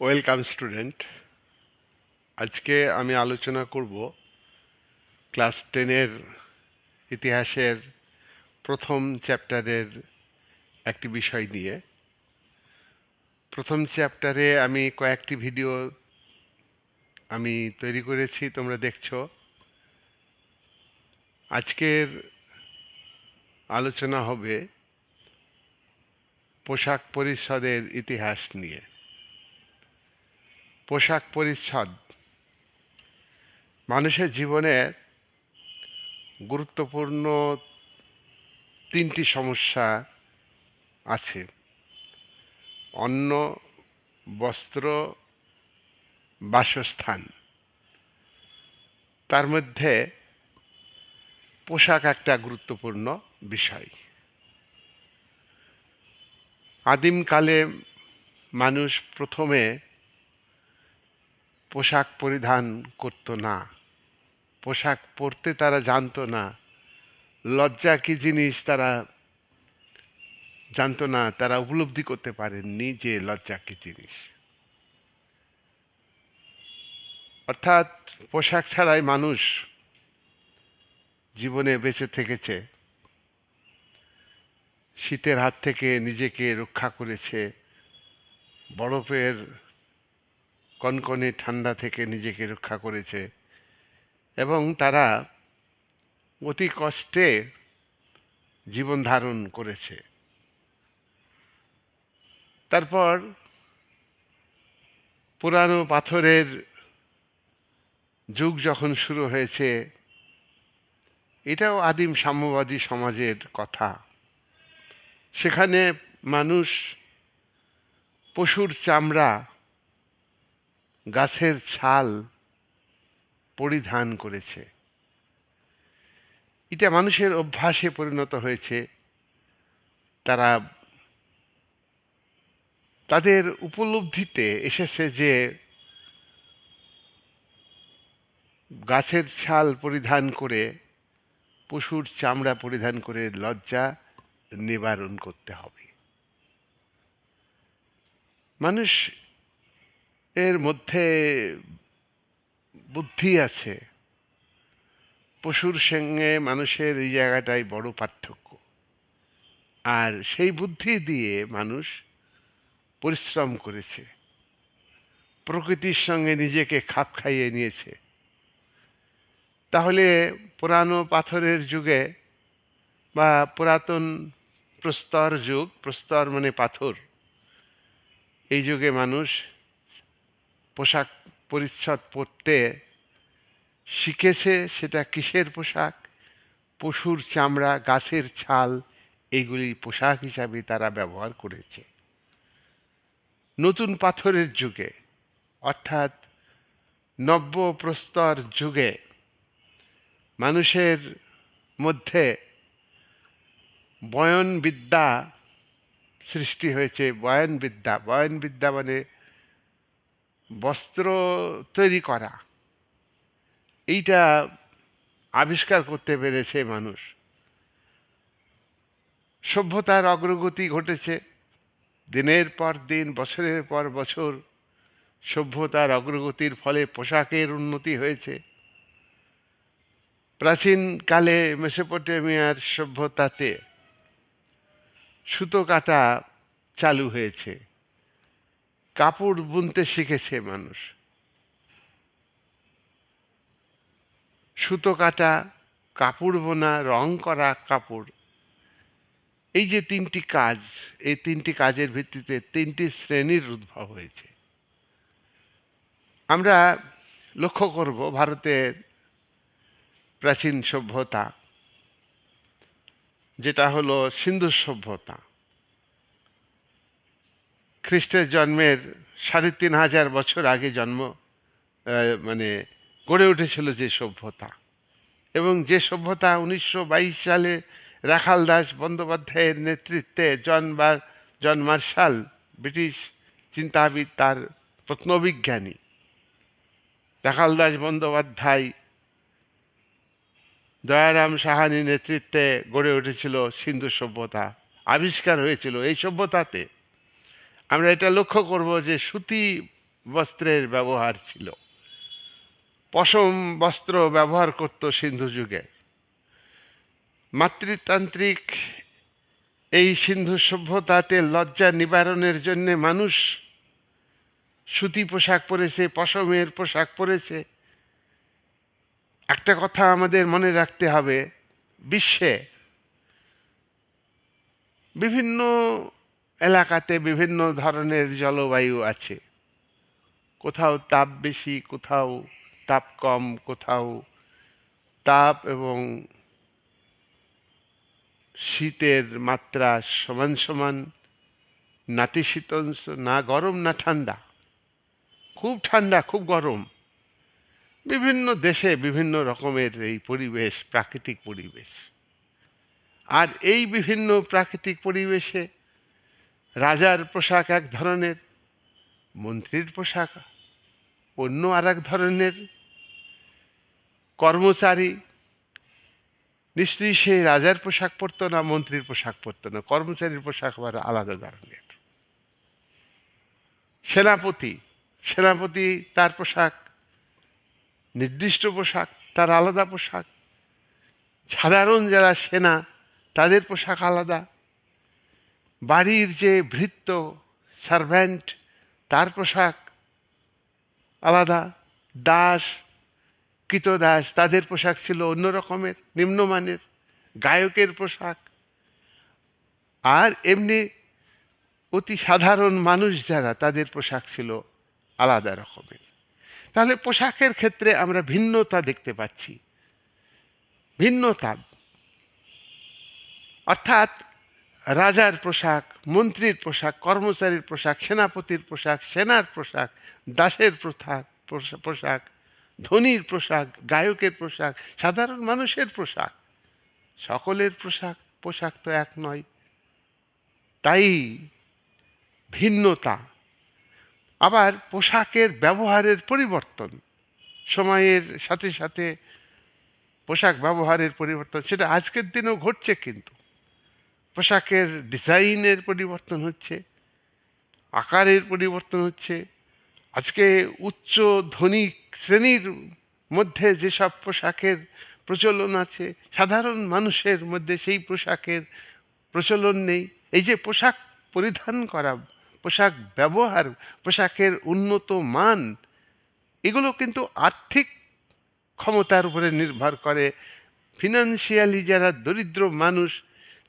Welcome student আজকে আমি আলোচনা করব ক্লাস টেনের ইতিহাসের প্রথম চ্যাপ্টারের একটি বিষয় নিয়ে। প্রথম চ্যাপ্টারে আমি কয়েকটি ভিডিও আমি তৈরি করেছি, তোমরা দেখছ। আজকের আলোচনা হবে পোশাক পরিচ্ছদের ইতিহাস নিয়ে। পোশাক পরিচ্ছদ। মানুষের জীবনে গুরুত্বপূর্ণ তিনটি সমস্যা আছে। অন্ন, বস্ত্র, বাসস্থান। তার মধ্যে পোশাক একটা গুরুত্বপূর্ণ বিষয়। আদিমকালে মানুষ প্রথমে পোশাক পরিধান করত না। পোশাক পরতে তারা জানতো না। লজ্জা কি জিনিস তারা জানতো না, তারা উপলব্ধি করতে পারেননি যে লজ্জা কি জিনিস। অর্থাৎ পোশাক ছাড়াই মানুষ জীবনে বেঁচে থেকেছে। শীতের হাত থেকে নিজেকে রক্ষা করেছে। বরফের কনকনে ঠান্ডা থেকে নিজেকে রক্ষা করেছে এবং তারা অতি কষ্টে জীবন ধারণ করেছে। তারপর পুরানো পাথরের যুগ যখন শুরু হয়েছে, এটাও আদিম সাম্যবাদী সমাজের কথা। সেখানে মানুষ পশুর চামড়া গাছের ছাল পরিধান করেছে। এটা মানুষের অভ্যাসে পরিণত হয়েছে। তারা তাদের উপলব্ধিতে এসেছে যে গাছের ছাল পরিধান করে, পশুর চামড়া পরিধান করে লজ্জা নিবারণ করতে হবে। মানুষ এর মধ্যে বুদ্ধি আছে। পশুর সঙ্গে মানুষের এই জায়গাটাই বড় পার্থক্য। আর সেই বুদ্ধি দিয়ে মানুষ পরিশ্রম করেছে। প্রকৃতির সঙ্গে নিজেকে খাপ খাইয়ে নিয়েছে। তাহলে পুরানো পাথরের যুগে বা পুরাতন প্রস্তর যুগ, প্রস্তর মানে পাথর, এই যুগে মানুষ পোশাক পরিচ্ছদ পরতে শিখেছে সেটা কিসের পোশাক? পশুর চামড়া, গাছের ছাল এইগুলি পোশাক হিসাবে তারা ব্যবহার করেছে। নতুন পাথরের যুগে, অর্থাৎ নব্য প্রস্তর যুগে, মানুষের মধ্যে বয়নবিদ্যা সৃষ্টি হয়েছে। বয়নবিদ্যা বয়নবিদ্যা মানে বস্ত্র তৈরি করা। এইটা আবিষ্কার করতে পেরেছে মানুষ। সভ্যতার অগ্রগতি ঘটেছে। দিনের পর দিন, বছরের পর বছর সভ্যতার অগ্রগতির ফলে পোশাকের উন্নতি হয়েছে। প্রাচীনকালে মেসোপটেমিয়ার সভ্যতাতে সুতো কাটা চালু হয়েছে। কাপড় বুনতে শিখেছে মানুষ। সুতো কাটা, কাপড় বোনা, রং করা কাপড়। এই যে তিনটি কাজ, এই তিনটি কাজের ভিত্তিতে তিনটি শ্রেণির উদ্ভব হয়েছে। আমরা লক্ষ্য করব ভারতের প্রাচীন সভ্যতা, যেটা হলো সিন্ধু সভ্যতা। খ্রিস্টের জন্মের সাড়ে তিন হাজার বছর আগে জন্ম মানে গড়ে উঠেছিল যে সভ্যতা। এবং যে সভ্যতা উনিশশো বাইশ সালে রাখাল দাস বন্দ্যোপাধ্যায়ের নেতৃত্বে জন বার জন মার্শাল ব্রিটিশ চিন্তাবিদ তার প্রত্নবিজ্ঞানী। রাখাল দাস বন্দ্যোপাধ্যায় দয়ারাম সাহানি নেতৃত্বে গড়ে উঠেছিল সিন্ধু সভ্যতা। আবিষ্কার হয়েছিল এই সভ্যতাতে। আমরা এটা লক্ষ্য করব যে সুতি বস্ত্রের ব্যবহার ছিল। পশম বস্ত্র ব্যবহার করত সিন্ধু যুগে। মাতৃতান্ত্রিক এই সিন্ধু সভ্যতাতে লজ্জা নিবারণের জন্য মানুষ সুতি পোশাক পরেছে, পশমের পোশাক পরেছে। একটা কথা আমাদের মনে রাখতে হবে, বিশ্বে বিভিন্ন এলাকাতে বিভিন্ন ধরনের জলবায়ু আছে। কোথাও তাপ বেশি, কোথাও তাপ কম, কোথাও তাপ এবং শীতের মাত্রা সমান সমান নাতিশীতোষ্ণ না গরম, না ঠান্ডা। খুব ঠান্ডা, খুব গরম। বিভিন্ন দেশে বিভিন্ন রকমের এই পরিবেশ, প্রাকৃতিক পরিবেশ। আর এই বিভিন্ন প্রাকৃতিক পরিবেশে রাজার পোশাক এক ধরনের, মন্ত্রীর পোশাক অন্য আর এক ধরনের। কর্মচারী, নিশ্চয়ই সে রাজার পোশাক পরতো না, মন্ত্রীর পোশাক পরতো না। কর্মচারীর পোশাক আবার আলাদা ধরনের। সেনাপতি সেনাপতি তার পোশাক, নির্দিষ্ট পোশাক, তার আলাদা পোশাক। সাধারণ যারা সেনা, তাদের পোশাক আলাদা। বাড়ির যে ভৃত্য সার্ভ্যান্ট তার পোশাক আলাদা, দাস, কৃতদাস, তাদের পোশাক ছিল অন্য রকমের, নিম্নমানের, গায়কের পোশাক। আর এমনি অতি সাধারণ মানুষ যারা, তাদের পোশাক ছিল আলাদা রকমের। তাহলে পোশাকের ক্ষেত্রে আমরা ভিন্নতা দেখতে পাচ্ছি। ভিন্নতা। অর্থাৎ রাজার পোশাক, মন্ত্রীর পোশাক, কর্মচারীর পোশাক, সেনাপতির পোশাক, সেনার পোশাক, দাসের পোশাক পোশাক, ধনীর পোশাক, গায়কের পোশাক, সাধারণ মানুষের পোশাক। সকলের পোশাক পোশাক তো এক নয়। তাই ভিন্নতা। আবার পোশাকের ব্যবহারের পরিবর্তন। সময়ের সাথে সাথে পোশাক ব্যবহারের পরিবর্তন। সেটা আজকের দিনেও ঘটছে কিন্তু। পোশাকের ডিজাইনের পরিবর্তন হচ্ছে, আকারের পরিবর্তন হচ্ছে। আজকে উচ্চ ধনী শ্রেণির মধ্যে যেসব পোশাকের প্রচলন আছে, সাধারণ মানুষের মধ্যে সেই পোশাকের প্রচলন নেই। এই যে পোশাক পরিধান করা, পোশাক ব্যবহার, পোশাকের উন্নত মান, এগুলো কিন্তু আর্থিক ক্ষমতার উপরে নির্ভর করে। ফিনান্সিয়ালি যারা দরিদ্র মানুষ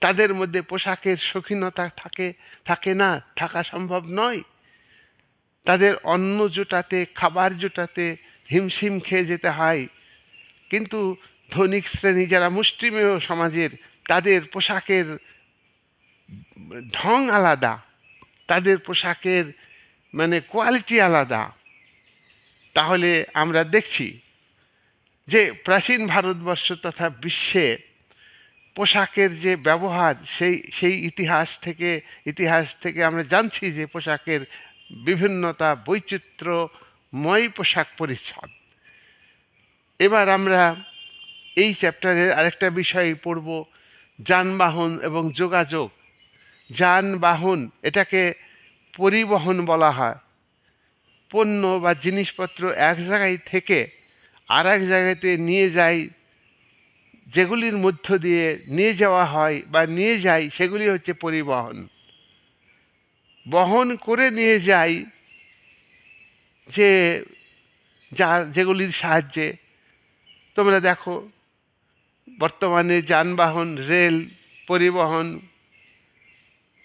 তাদের মধ্যে পোশাকের শৌখিনতা থাকে থাকে না, থাকা সম্ভব নয়। তাদের অন্ন জোটাতে, খাবার জোটাতে হিমশিম খেয়ে যেতে হয়। কিন্তু ধনিক শ্রেণি যারা মুষ্টিমেয় সমাজের, তাদের পোশাকের ঢং আলাদা। তাদের পোশাকের মানে কোয়ালিটি আলাদা। তাহলে আমরা দেখছি যে প্রাচীন ভারতবর্ষ তথা বিশ্বে পোশাকের যে ব্যবহার, সেই সেই ইতিহাস থেকে ইতিহাস থেকে আমরা জানছি যে পোশাকের বিভিন্নতা, বৈচিত্র্যময় পোশাক পরিচ্ছদ। এবার আমরা এই চ্যাপ্টারের আরেকটা বিষয় পড়ব, যানবাহন এবং যোগাযোগ। যানবাহন, এটাকে পরিবহন বলা হয়। পণ্য বা জিনিসপত্র এক জায়গায় থেকে আর এক জায়গাতে নিয়ে যায় যেগুলির মধ্য দিয়ে নিয়ে যাওয়া হয় বা নিয়ে যায়, সেগুলি হচ্ছে পরিবহন। বহন করে নিয়ে যাই যে যা যেগুলির সাহায্যে। তোমরা দেখো, বর্তমানে যানবাহন, রেল, পরিবহন,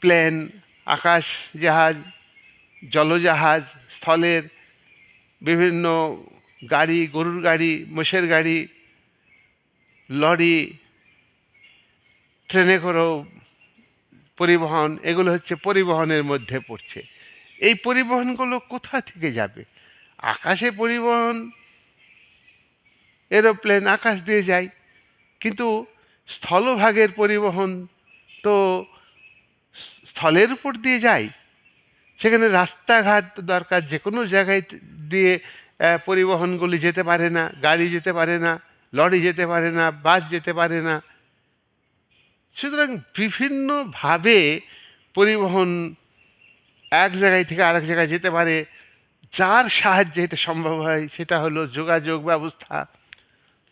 প্লেন, আকাশ জাহাজ, জলজাহাজ, স্থলের বিভিন্ন গাড়ি, গরুর গাড়ি, মোষের গাড়ি লরি, ট্রেনে করেও পরিবহন, এগুলো হচ্ছে পরিবহনের মধ্যে পড়ছে। এই পরিবহনগুলো কোথা থেকে যাবে? আকাশে পরিবহন, এরোপ্লেন আকাশ দিয়ে যায়, কিন্তু স্থলভাগের পরিবহন তো স্থলের উপর দিয়ে যায়। সেখানে রাস্তাঘাট দরকার যে কোনো জায়গায় দিয়ে পরিবহনগুলি যেতে পারে না, গাড়ি যেতে পারে না। লরি যেতে পারে না বাস যেতে পারে না। সুতরাং বিভিন্নভাবে পরিবহন এক জায়গায় থেকে আরেক জায়গায় যেতে পারে, যার সাহায্যে এটা সম্ভব হয়, সেটা হলো যোগাযোগ ব্যবস্থা।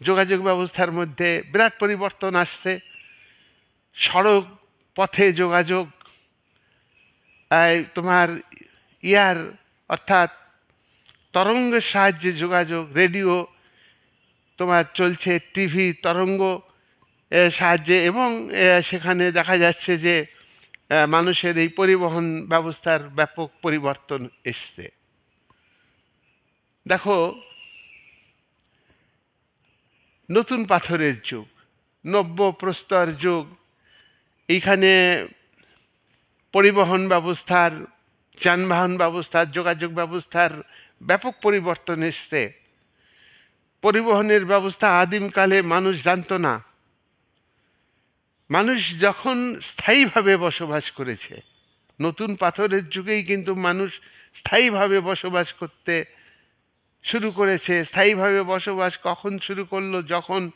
যোগাযোগ ব্যবস্থার মধ্যে বিরাট পরিবর্তন আসছে। সড়ক পথে যোগাযোগ তোমার ইয়ার অর্থাৎ তরঙ্গের সাহায্যে যোগাযোগ, রেডিও তোমার চলছে টিভি, তরঙ্গ সাহায্যে এবং সেখানে দেখা যাচ্ছে যে মানুষের এই পরিবহন ব্যবস্থার ব্যাপক পরিবর্তন এসছে। দেখো, নতুন পাথরের যুগ, নব্য প্রস্তর যুগ, এইখানে পরিবহন ব্যবস্থার, যানবাহন ব্যবস্থার, যোগাযোগ ব্যবস্থার ব্যাপক পরিবর্তন এসছে। পরিবহনের ব্যবস্থা আদিমকালে মানুষ জানতো না। মানুষ যখন স্থায়ীভাবে বসবাস করেছে, নতুন পাথরের যুগেই কিন্তু মানুষ স্থায়ীভাবে বসবাস করতে শুরু করেছে। স্থায়ীভাবে বসবাস কখন শুরু করল? যখন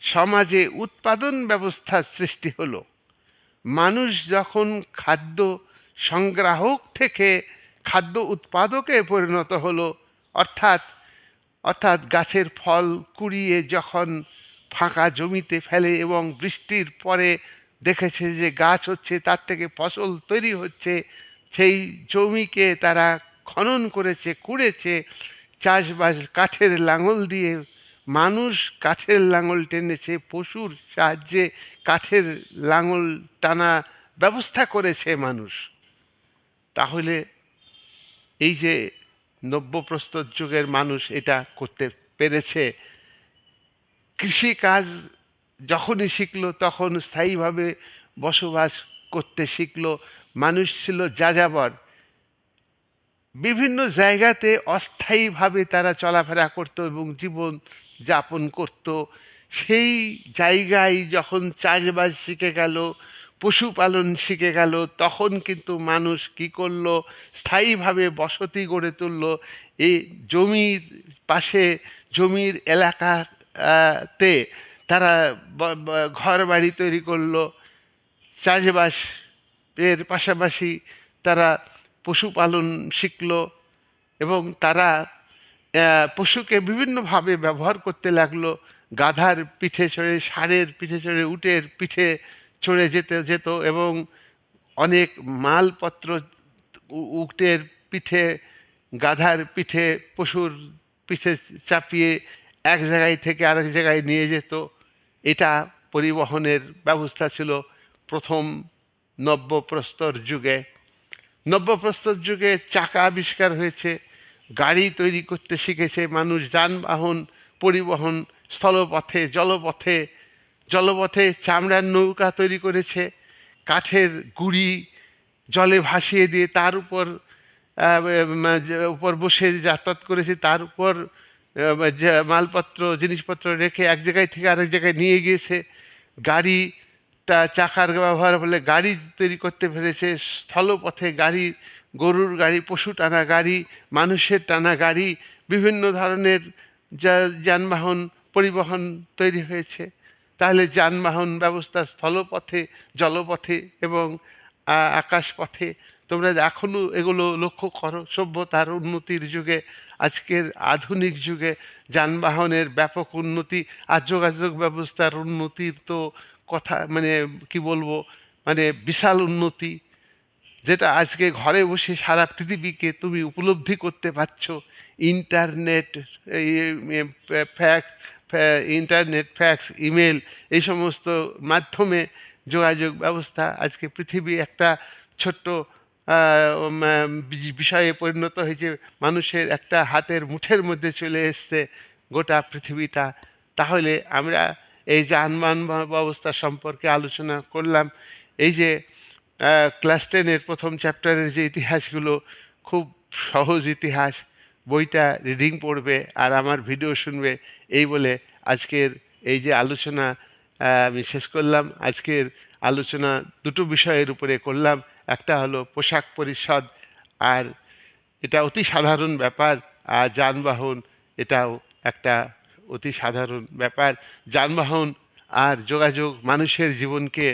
সমাজে উৎপাদন ব্যবস্থার সৃষ্টি হলো। মানুষ যখন খাদ্য সংগ্রাহক থেকে খাদ্য উৎপাদকে পরিণত হলো, অর্থাৎ অর্থাৎ গাছের ফল কুড়িয়ে যখন ফাঁকা জমিতে ফেলে এবং বৃষ্টির পরে দেখেছে যে গাছ হচ্ছে, তার থেকে ফসল তৈরি হচ্ছে, সেই জমিকে তারা খনন করেছে, কুড়েছে। চাষবাস কাঠের লাঙল দিয়ে মানুষ কাঠের লাঙল টেনেছে, পশুর সাহায্যে কাঠের লাঙল টানা ব্যবস্থা করেছে মানুষ। তাহলে এই যে নব্যপ্রস্তর যুগের মানুষ এটা করতে পেরেছে। কৃষিকাজ যখনই শিখলো, তখন স্থায়ীভাবে বসবাস করতে শিখলো। মানুষ ছিল যাযাবর। বিভিন্ন জায়গাতে অস্থায়ীভাবে তারা চলাফেরা করত এবং জীবন যাপন করত। সেই জায়গায় যখন চাষবাস শিখে গেল পশুপালন শিখে গেল তখন কিন্তু মানুষ কি করল? স্থায়ীভাবে বসতি গড়ে তুললো। এই জমির পাশে জমির এলাকা আহ, তে তারা ঘর বাড়ি তৈরি করল। চাষবাস এর পাশাপাশি তারা পশুপালন শিখল এবং তারা পশুকে বিভিন্নভাবে ব্যবহার করতে লাগল। গাধার পিঠে চড়ে ষাঁড়ের পিঠে চড়ে উটের পিঠে চড়ে যেতে যেত এবং অনেক মালপত্র উ- উটের পিঠে, গাধার পিঠে, পশুর পিঠে চাপিয়ে এক জায়গায় থেকে আরেক জায়গায় নিয়ে যেত। এটা পরিবহনের ব্যবস্থা ছিল প্রথম নব্যপ্রস্তর যুগে। নব্যপ্রস্তর যুগে চাকা আবিষ্কার হয়েছে, গাড়ি তৈরি করতে শিখেছে মানুষ, যানবাহন, পরিবহন, স্থলপথে, জলপথে জলপথে চামড়ার নৌকা তৈরি করেছে, কাঠের গুড়ি জলে ভাসিয়ে দিয়ে তার উপর উপর বসে যাতায়াত করেছে, তার উপর মালপত্র, জিনিসপত্র রেখে এক জায়গায় থেকে আরেক জায়গায় নিয়ে গিয়েছে। গাড়ি তা চাকার ব্যবহার বলে গাড়ি তৈরি করতে পেরেছে। স্থলপথে গাড়ি, গরুর গাড়ি, পশু টানা গাড়ি, মানুষের টানা গাড়ি, বিভিন্ন ধরনের যা যানবাহন পরিবহন তৈরি হয়েছে। তাহলে যানবাহন ব্যবস্থা স্থলপথে, জলপথে এবং আকাশপথে। তোমরা এখনও এগুলো লক্ষ্য করো, সভ্যতার উন্নতির যুগে, আজকের আধুনিক যুগে যানবাহনের ব্যাপক উন্নতি আর যোগাযোগ ব্যবস্থার উন্নতির তো কথা মানে কি বলব মানে বিশাল উন্নতি, যেটা আজকে ঘরে বসে সারা পৃথিবীকে তুমি উপলব্ধি করতে পারছ। Internet fax internet fax email এই সমস্ত মাধ্যমে যোগাযোগ ব্যবস্থা আজকে পৃথিবী একটা ছোট্ট বিষয়ে পরিণত হয়েছে। মানুষের একটা হাতের মুঠের মধ্যে চলে এসছে গোটা পৃথিবীটা। তাহলে আমরা এই যানবাহন ব্যবস্থা সম্পর্কে আলোচনা করলাম, এই যে ক্লাস টেনের প্রথম চ্যাপ্টারের যে ইতিহাসগুলো, খুব সহজ ইতিহাস। বইটা রিডিং পড়বে আর আমার ভিডিও শুনবে। এই বলে আজকের এই যে আলোচনা আমি শেষ করলাম। আজকের আলোচনা দুটো বিষয়ের উপরে করলাম। একটা হলো পোশাক পরিচ্ছদ আর এটা অতি সাধারণ ব্যাপার। আর যানবাহন এটাও একটা অতি সাধারণ ব্যাপার। যানবাহন আর যোগাযোগ মানুষের জীবনকে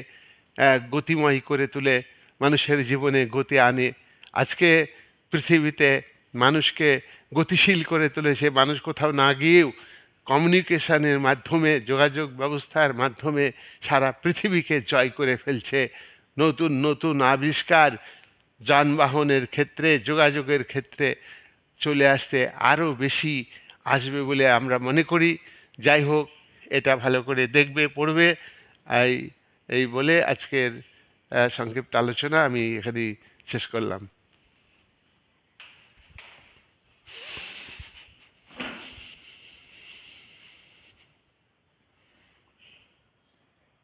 গতিময় করে তুলে, মানুষের জীবনে গতি আনে। আজকে পৃথিবীতে মানুষকে গতিশীল করে তুলেছে মানুষ কোথাও না গিয়েও কমিউনিকেশনের মাধ্যমে, যোগাযোগ ব্যবস্থার মাধ্যমে সারা পৃথিবীকে জয় করে ফেলছে। নতুন নতুন আবিষ্কার যানবাহনের ক্ষেত্রে, যোগাযোগের ক্ষেত্রে চলে আসতে আরও বেশি আসবে বলে আমরা মনে করি। যাই হোক, এটা ভালো করে দেখবে, পড়বে। এই এই বলে আজকের সংক্ষিপ্ত আলোচনা আমি এখানেই শেষ করলাম।